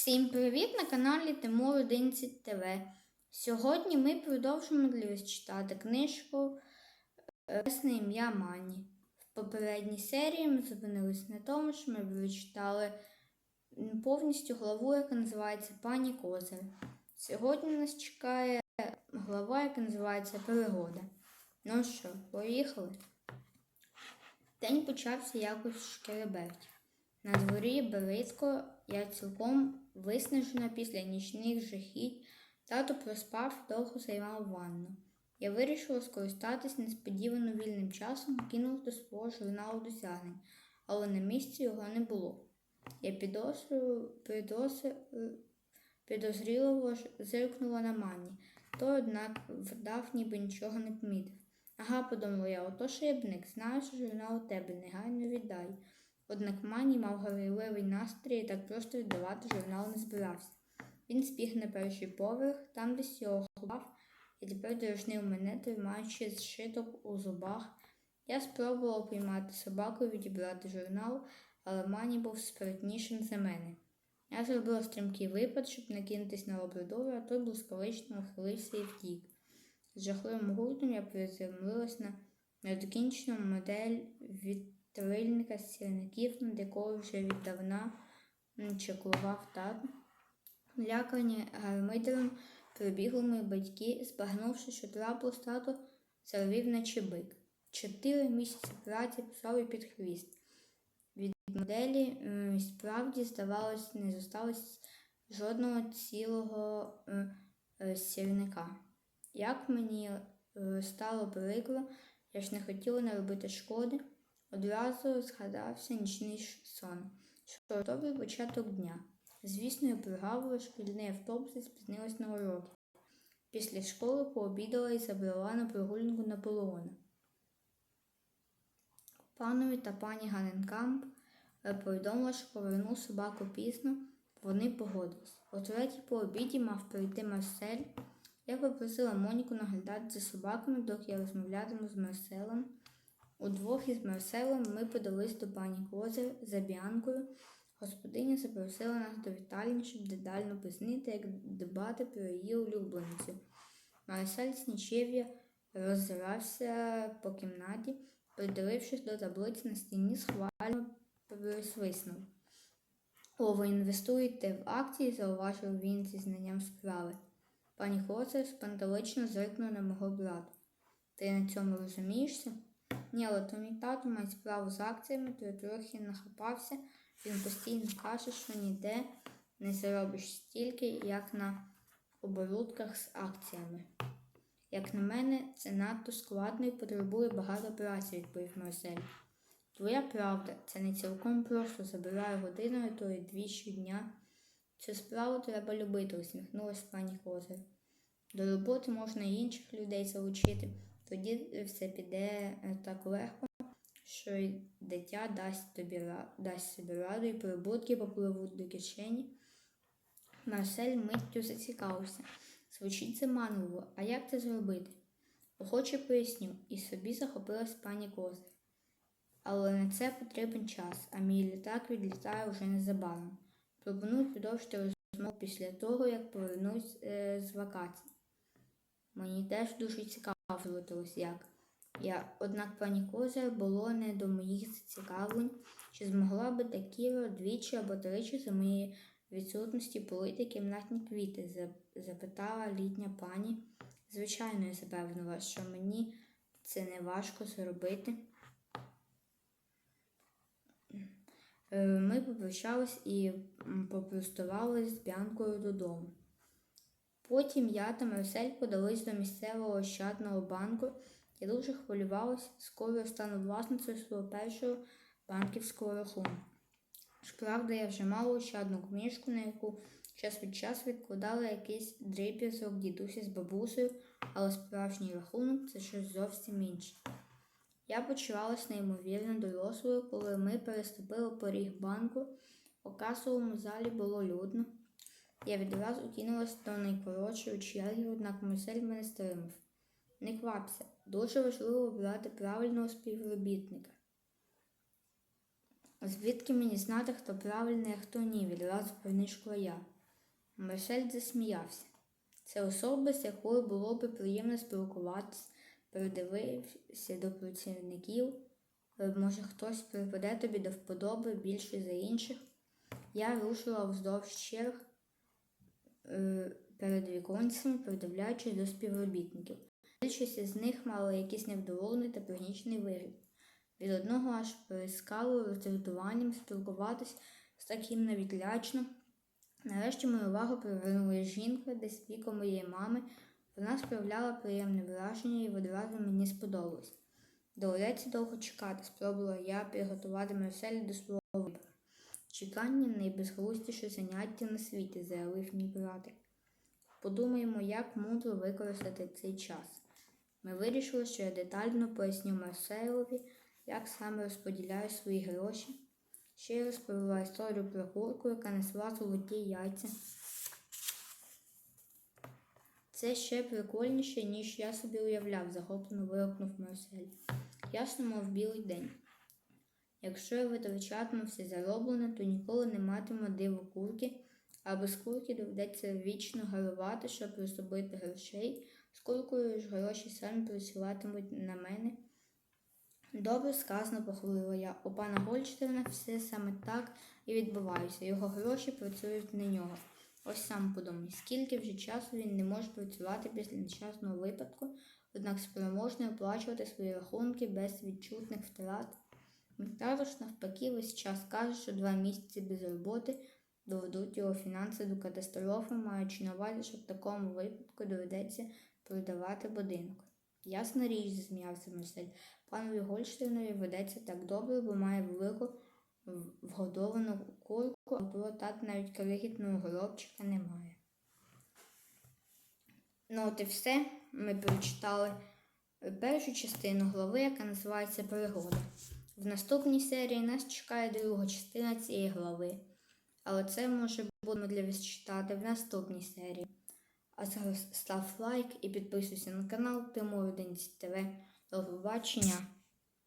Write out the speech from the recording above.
Всім привіт на каналі Тимур 11 ТВ. Сьогодні ми продовжуємо для вас читати книжку Кресне ім'я Мані. В попередній серії ми зупинились на тому, що ми прочитали повністю главу, яка називається Пані Козир. Сьогодні нас чекає глава, яка називається Пригода. Ну що, поїхали? День почався якось в шкереберті. На дворі Березько я цілком виснажена після нічних жахіть. Тато проспав, довго займав ванну. Я вирішила скористатись несподівано вільним часом, кинув до свого журналу досягнень, але на місці його не було. Я підозріливо зиркнула на мані. Той, однак, вдав, ніби нічого не помітив. Ага, подумала я, ото шибник, знаю, що журнал у тебе, негайно віддай. Однак Мані мав горіливий настрій і так просто віддавати журнал не збирався. Він збіг на перший поверх, там десь його ховав, і тепер дражнив мене, тримаючи зшиток у зубах. Я спробувала піймати собаку і відібрати журнал, але Мані був спритнішим за мене. Я зробила стрімкий випад, щоб накинутись на лабрадора, а той блискавично ухилився і втік. З жахливим гуртом я приземлилась на недокінчену модель вітрильника з сірників, над якою вже віддавна чеклував тато. Лякані гармидером прибігли мої батьки, збагнувши, що трапилось тато, зарвів наче бик. Чотири місяці праці писав і під хвіст. Від моделі справді, здавалось, не зосталось жодного цілого е, е, сірника. Як мені е, стало прикро, я ж не хотіла наробити шкоди, одразу згадався нічний сон, що добрий початок дня. Звісно, я пригавила шкільний автобус і спізнилась на уроки. Після школи пообідала і забрала на прогулянку Наполеона. Панові та пані Ганенкамп е, повідомила, що повернув собаку пізно, вони погодились. О третій по обіді мав прийти Марсель. Я попросила Моніку наглядати за собаками, доки я розмовлятиму з Марселем. Удвох із Марселем ми подались до пані Козир за Біанкою. Господиня запросила нас до вітальні, щоб детально пояснити, як дбати про її улюбленицю. Марсель з нічев'я роззирався по кімнаті, придивившись до таблиці на стіні, схвально присвиснув. О, ви інвестуєте в акції, зауважив він зі знанням справи. Пані Козир спантелично зиркнула на мого брата. Ти на цьому розумієшся? Ні, але то мій тато має справу з акціями, то я трохи нахапався. Він постійно каже, що ніде не заробиш стільки, як на оборудках з акціями. Як на мене, це надто складно і потребує багато праці, відповів Марсель. Твоя правда, це не цілком просто забираю годину, а то й дві щодня. Цю справу треба любити, усміхнулась пані Козир. До роботи можна і інших людей залучити, тоді все піде е, так легко, що й дитя дасть тобі дасть собі раду і прибутки попливуть до кишені. Марсель миттю зацікавився. Звучить заманливо, а як це зробити? Охоче поясню, і собі захопилась пані Козир. Але на це потрібен час, а мій літак відлітає вже незабаром. Пропоную продовжити розмову після того, як повернусь е, з вакацій. Мені теж дуже цікаво злотилось як. Я, однак пані Козир було не до моїх зацікавлень, чи змогла би Такіро двічі або тричі за моєї відсутності полити кімнатні квіти, запитала літня пані. Звичайно, я запевнила, що мені це не важко зробити. Е, Ми попрощались і попростували з Бянкою додому. Потім я та Марсель подались до місцевого ощадного банку. Я дуже хвилювалася, скоро я стану власницею свого першого банківського рахунку. Щоправда, я вже мала ощадну книжку, на яку час від часу відкладала якийсь дріб'язок дідуся з бабусею, але справжній рахунок це щось зовсім інше. Я почувалася неймовірно дорослою, коли ми переступили поріг банку. У касовому залі було людно. Я відразу кинулася до найкоротшої черги, однак Марсель мене стримав. Не квапся, дуже важливо обрати правильного співробітника. Звідки мені знати, хто правильний, а хто ні, відразу принишкла я. Марсель засміявся. Це особа, з якою було би приємно спілкуватися, передивився до працівників. Може, хтось припаде тобі до вподоби більше за інших. Я рушила вздовж черг перед віконцями, придивляючись до співробітників. Більшість із них мали якийсь невдоволений та пригнічений вигляд. Від одного аж перескало роздратуванням спілкуватись з таким навіть лячно. Нарешті мою увагу привернула жінка, десь віком моєї мами. Вона справляла приємне враження і одразу мені сподобалось. Доведеться довго чекати, спробувала я підготувати Марселі до свого вибору. Чекання найбезглуздіше заняття на світі, заявив мій братик. Подумаємо, як мудро використати цей час. Ми вирішили, що я детально поясню Марселові, як саме розподіляю свої гроші. Ще й розповіла історію про курку, яка несла золоті яйця. Це ще прикольніше, ніж я собі уявляв, захоплено вигукнув Марсель. Ясно, мов білий день. Якщо я витрачатиму все зароблене, то ніколи не матиму диво курки, а без курки доведеться вічно гарувати, щоб розробити грошей. З ж гроші самі працюватимуть на мене. Добре сказано, похвалила я. У пана Гольштейна все саме так і відбувається. Його гроші працюють на нього. Ось сам подумай, скільки вже часу він не може працювати після нещасного випадку, однак спроможний оплачувати свої рахунки без відчутних втрат. Міктариш навпаки весь час каже, що два місяці без роботи доведуть його фінанси до катастрофи, маючи на увазі, що в такому випадку доведеться продавати будинок. Ясна річ, засміявся Марсель. Панові Гольштейнові ведеться так добре, бо має велику вгодовану курку, а про так навіть крихітного горобчика немає. Ну от і все. Ми прочитали першу частину глави, яка називається Пригода. В наступній серії нас чекає друга частина цієї глави. Але це може будемо для вас читати в наступній серії. А зараз став лайк і підписуйся на канал Тимур 11 ТВ. До побачення!